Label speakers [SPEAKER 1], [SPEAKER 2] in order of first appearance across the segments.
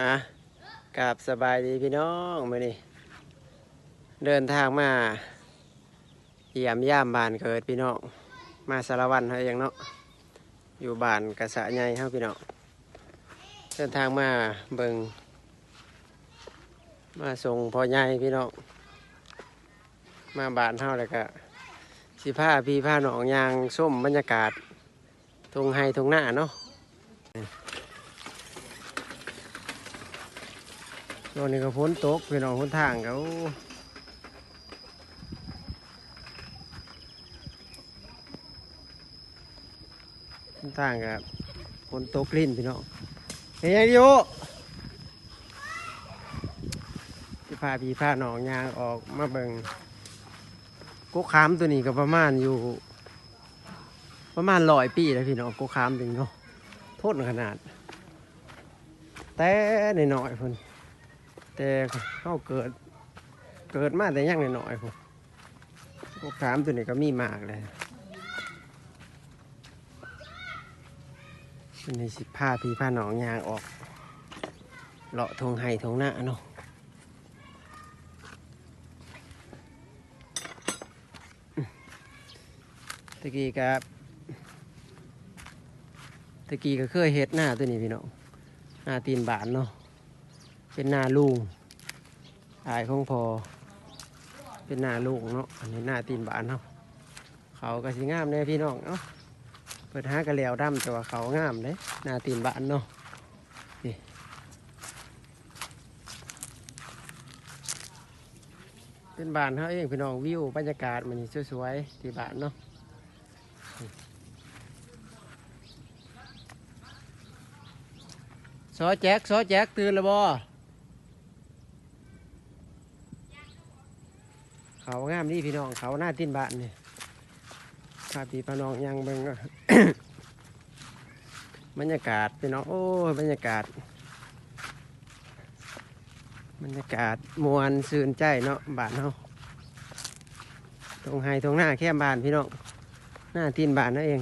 [SPEAKER 1] อะกับสบายดีพี่น้องมือนี้เดินทางมาเยี่ยมย่ามบ้านเกิดพี่น้องมาสารวันเฮาเองเนาะอยู่บ้านกระสะใหญ่เฮาพี่น้องเดินทางมาเบิงมาส่งพ่อใหญ่พี่น้องมาบ้านเฮาแล้วก็สิผ้าพี่ผ้าหนองยางส้มบรรยากาศทงไฮทงหน้าเนาะ ตอนนี้ก็ฝนตกพี่น้องฝนทางเขาฝนทางกับฝนตกลิ้นพี่น้องเฮ้ยดิโอที่พาพี่พาหนองยางออกมาเบิงกุ๊กขามตัวนี้ก็ประมาณอยู่ ประมาณร้อยปีแล้วพี่น้องกุ๊กขามตัวนี้เนาะโทษขนาด แต่ในหน่อยๆพุ่น แต่เขาเกิด เกิดมาแต่ยังหน่อยๆผมพวกขามตัวนี้ก็มีมากเลยวันนี้สิผ้าพี่ผ้าหนองยางออก เลาะทงไห้ทงหน้าเนาะตะกี้กับตะกี้ก็เคยเฮ็ดหน้าตัวนี้พี่น้องหน้าตีนบานเนาะ เป็นหน้าลุงอายของพอ เป็นหน้าลุงเนาะ อันนี้หน้าตีนบานเนาะ เขาก็สิงามเลยพี่น้องเนาะ เปิดหากระเหลวดำแต่ว่าเขางามเลยหน้าตีนบานเนาะนี่เป็นบานเขาเองพี่น้องวิวบรรยากาศมันนี่สวยๆที่บานเนาะซอแจ็คซอแจ็คตื่นแล้วบ่ เขางามนี่พี่น้องเขาหน้าตินบ้านนี่พาพี่พาน้องยังเบิ่งบรรยากาศพี่น้องโอ้ยบรรยากาศ บรรยากาศมวนซื่นใจเนาะบ้านเฮาตรงไฮตรงหน้าแค่บ้านพี่น้องหน้าตีนบ้านนั่นเอง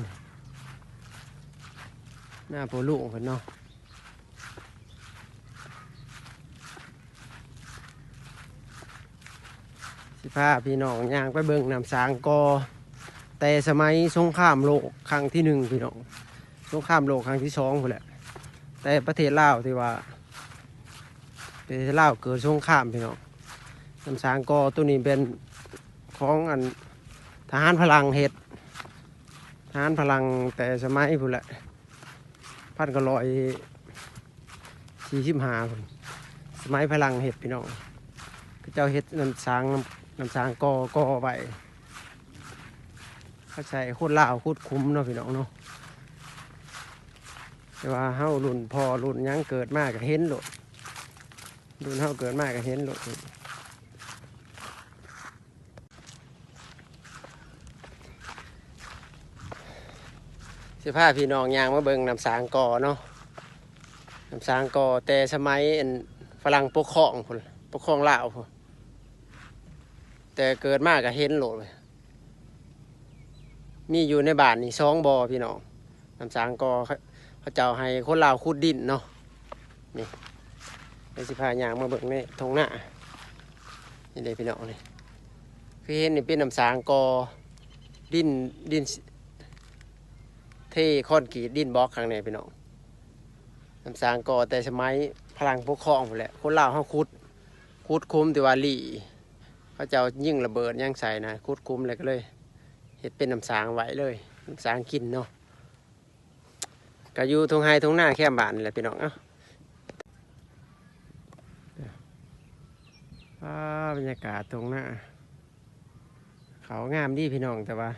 [SPEAKER 1] หน้าโปลูกเพิ่นเนาะ สิ พาพี่น้องย่างไปเบิ่งน้ำสางกอ แต่สมัยสงครามโลกครั้งที่หนึ่งพี่น้องสงครามโลกครั้งที่สองพุ่นแหละ แต่ประเทศลาวที่ว่าประเทศลาวเกิดสงครามพี่น้องน้ำสางกอตัวนี้เป็นของอันทหารพลังเฮ็ดทหารพลังแต่สมัยพุ่นแหละพันก็ลอยสี่สิบห้าพุ่นสมัยพลังเฮ็ดพี่น้องเจ้าเฮ็ดน้ำสาง น้ำสางกอกอไว้เขาใช้โคตรลาวโคตรคุ้มเนาะพี่น้องเนาะแต่ว่าเฮารุ่นพอรุ่นยังเกิดมากก็เห็นโลดรุ่นเฮาเกิดมากก็เห็นโลดสิพาพี่น้องยางมาเบิ่งน้ำสางกอเนาะน้ำสางกอแต่สมัยฝรั่งปกครองพุ่นปกครองลาวพุ่น แต่เกิดมากก็เห็นโหลดเลยมีอยู่ในบ้านนี่สองบอพี่น้องน้ำสางกอเขาเจ้าให้คนลาวขุดดินเนาะนี่ในสิพายางมาเบิ่งในทงหน้านี่เลยพี่น้องนี่คือเห็นนี่เป็นน้ำสางกอดินดินเทคอนกรีตดินบล็อกข้างในพี่น้องน้ำสางกอแต่สมัยพลังปกครองหมดแหละคนลาวเขาขุดขุดคุ้มแต่ว่าหลี เขาจะเอายิ่งระเบิดย่างใส่นะคุดคุ้มเลยก็เลยเห็ดเป็นน้ำสางไว้เลยน้ำสางกินเนาะก็อยู่ทงไฮทงหน้าแค่บานนี่แหละพี่น้องเอ้าบรรยากาศตรงหน้าเขางามดีพี่น้องแต่ว่า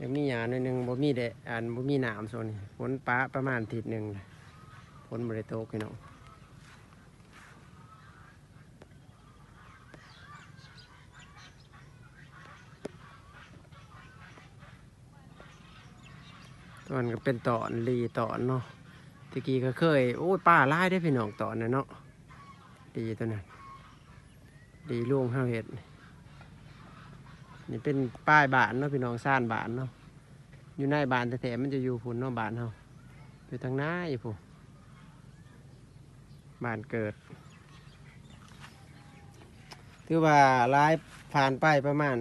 [SPEAKER 1] ยังมีหยาหน่อยหนึงบ่มีแดดอันบ่มีหนามโซนนี้ฝนป้าประมาณทิศหนึ่งฝนบริโตกพี่น้อง ตอนก็เป็นตอนรีตอนเนาะตะกี้ก็เคยโอ้ยป้าไล่ได้พี่น้องตอนนะเนาะดีตัวนั้นดีลุงเฮาเห็ดนี่เป็นป้ายบานเนาะพี่น้องซ่านบานเนาะอยู่ในบานแต่แถมมันจะอยู่พุ่นเนาะบานเฮาอยู่ทางหน้าอยู่พุ่นบานเกิดถือว่าร้ายผ่านไปประมาณ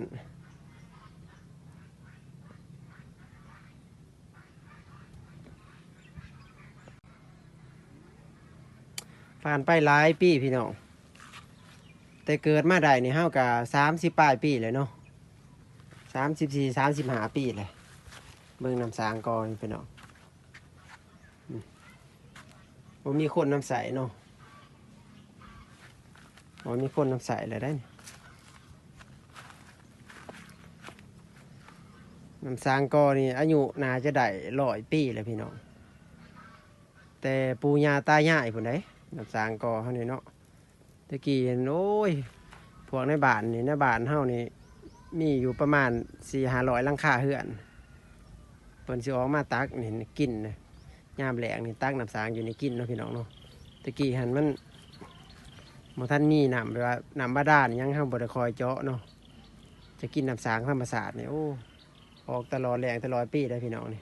[SPEAKER 1] ผ่านไปหลายปีพี่น้องแต่เกิดมาได้นี่เฮากะสามสิบปลายปีเลยเนาะสามสิบสี่สามสิบห้าปีเลยเบิ่งน้ำสางกอนพี่น้องอืมบ่มีคนน้ำใสเนาะบ่มีคนน้ำใสเลยได้น้ำสางกอนี่อายุน่าจะได้ร้อยปีเลยพี่น้องแต่ปูยาตายายผุนได น้ำสางกอเขานี่เนาะตะกี้เห็นโอ้ยพวกในบ้านนี่ในบ้านเฮานี่มีอยู่ประมาณสี่ห้าร้อยลังคาเฮือนเพิ่นสิออกมาตักนี่กินนะยามแหลงนี่ตักน้ำสางอยู่ในกินเนาะพี่น้องเนาะตะกี้หันมันบ่ทันมีน้ำแบบว่าน้ำบาดาลยังเฮามบดคอยเจาะเนาะจะกินน้ำสางธรรมศาสตร์นี่ยโอ้ออกตลอดแหลงตลอดปีได้พี่น้องนี่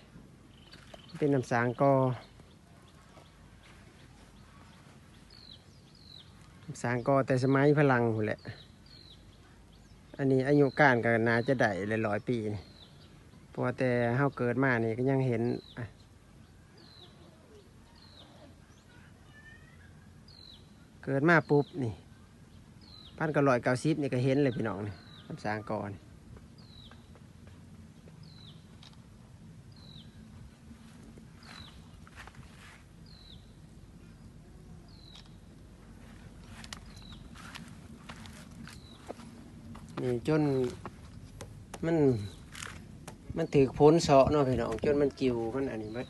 [SPEAKER 1] เป็นน้ำสางก สร้างก็แต่สมัยพลังหุ่นแหละ อันนี้อายุการก็น่าจะได้หลายร้อยปีนี่เพราะว่าแต่เฮาเกิดมานี่ก็ยังเห็นเกิดมาปุ๊บนี่พันกระลอยเกาสิบนี่ก็เห็นเลยพี่น้องนี่สร้างก่อน นี่จนมันมันถือพ้นเสาะเนาะพี่น้องจนมันกิวมันอันนี้เบิด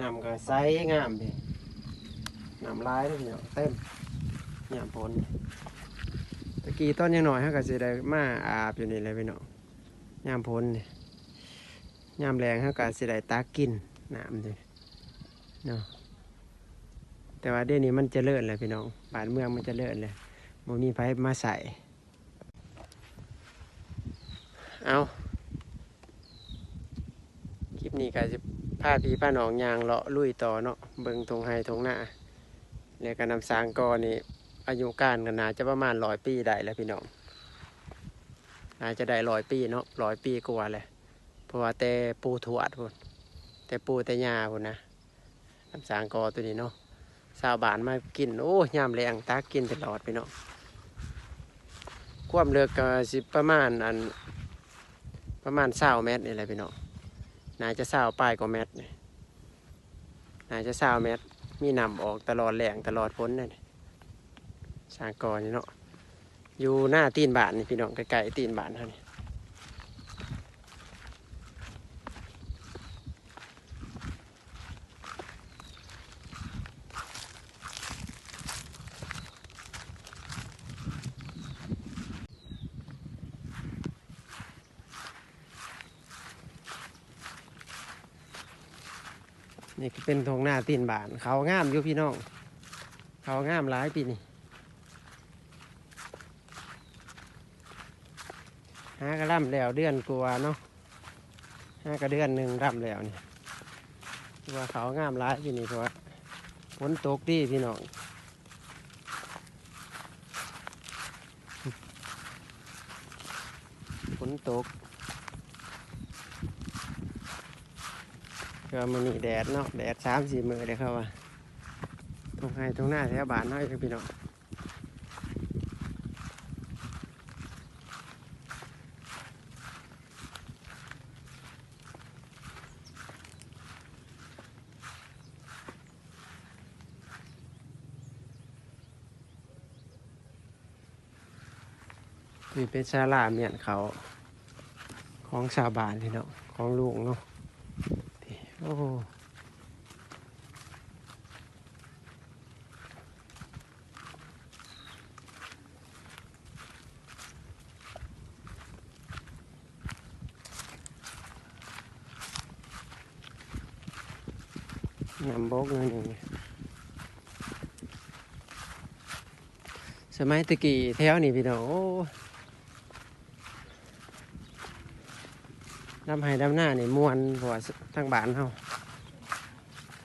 [SPEAKER 1] น้ำก็ใสงามดิน้ำลายเด้อพี่น้องเต็มยามพ้นตะกี้ต้นยังหน่อยเขาก็สิได้มาอาบอยู่นี่เลยพี่น้องยามพ้นนี่ยามแรงเขาก็สิได้ตักกินน้ำดิเนาะแต่ว่าเดี๋ยวนี้มันเจะเลิศเลยพี่น้องบ้านเมืองมันเจะเลิศเลย บ่มีไผมาใส่ เอาคลิปนี้ก็จะพาพี่พาหนองยางเลาะลุยต่อเนาะเบิงทงไฮทงหน้าแล้วก็นำสางกอนี่อายุการกันนาจะประมาณร้อยปีได้แล้วพี่น้องนาจะได้ร้อยปีเนาะร้อยปีกว่าเลยเพราะว่าแต่ปูถวดพุ่นแต่ปูแต่ยาพุ่นนะนำสางกอตัวนี้เนาะชาวบ้านมากิน โอ้ยามแรงตากินตลอดพี่น้อง ความเลือกก็สิประมาณอันประมาณเศร้าเมตรนี่แหละพี่น้องน่าจะเศร้าป้ายกว่าเมตรนี่น่าจะเศร้าเมตร มีนำออกตลอดแหลงตลอดพ้นนั่นนี่สางกอนี่เนาะอยู่หน้าตีนบ้านนี่พี่น้องใกล้ๆตีนบ้านเท่านี้ นี่ก็เป็นทงหน้าตีนบ้าน เขางามอยู่พี่น้อง เขางามหลายปีนี่หากระล่ำแล้วเดือนกลัวเนาะหากระเดือนหนึ่งร่ำแล้วนี่ถือว่าเขางามหลายปีนี่เพราะว่าฝนตกดีพี่น้องฝนตก ก็มันนี่แดดเนาะแดดสามสี่มือเลยครับว่าตรงไห้ตรงหน้าแถวบ้านเนาะพี่น้องนี่เป็นศาลาเมียนเขา ของชาวบ้านพี่เนาะของลุงเนาะ นี่โอ้นำบกเลยนี่สมัยตะกี้แถวนี่พี่น้องโอ้ ดำไห้ดำหน้านี่มวนเพราะว่าทางบ้านเฮา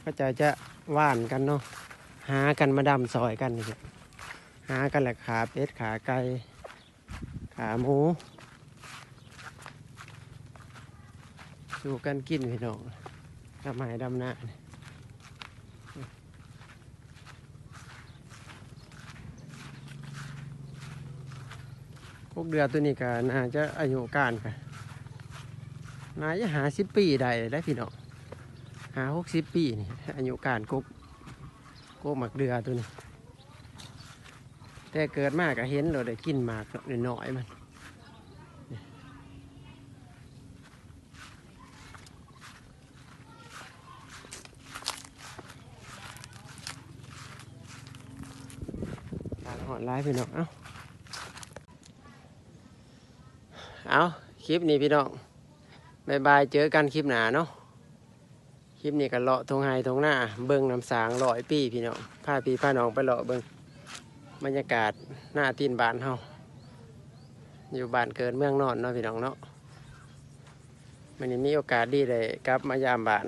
[SPEAKER 1] ก็จะจะว่านกันเนาะหากันมาดำซอยกันนี่หากันแหละขาเป็ดขาไก่ขาหมูสู่กันกินพี่น้องดำไม้ดำหน้านี่พวกเดือตัวนี้ก็น่าจะอายุการกัน นาจะหาสิบปีได้ได้พี่น้องหาหกสิบปีนี่อายุการกบกบหมักเดือตัวนี้ แต่เกิดมากก็เห็นเราได้กินหมากหน่อยมันนี่ตาหอนร้ายพี่น้อง เอ้าเอาคลิปนี้พี่น้อง บายบายเจอกันคลิปหนาเนาะคลิปนี้ก็เลาะทงไฮทงหน้า เบิ้งน้ำสางลอยปีพี่น้องพาพี่พาน้องไปเลาะเบิ้งบรรยากาศหน้าตีนบานเฮาอยู่บ้านเกินเมืองนอนเนาะพี่น้องเนาะมันนี้มีโอกาสดีเลยกลับมายามบ้าน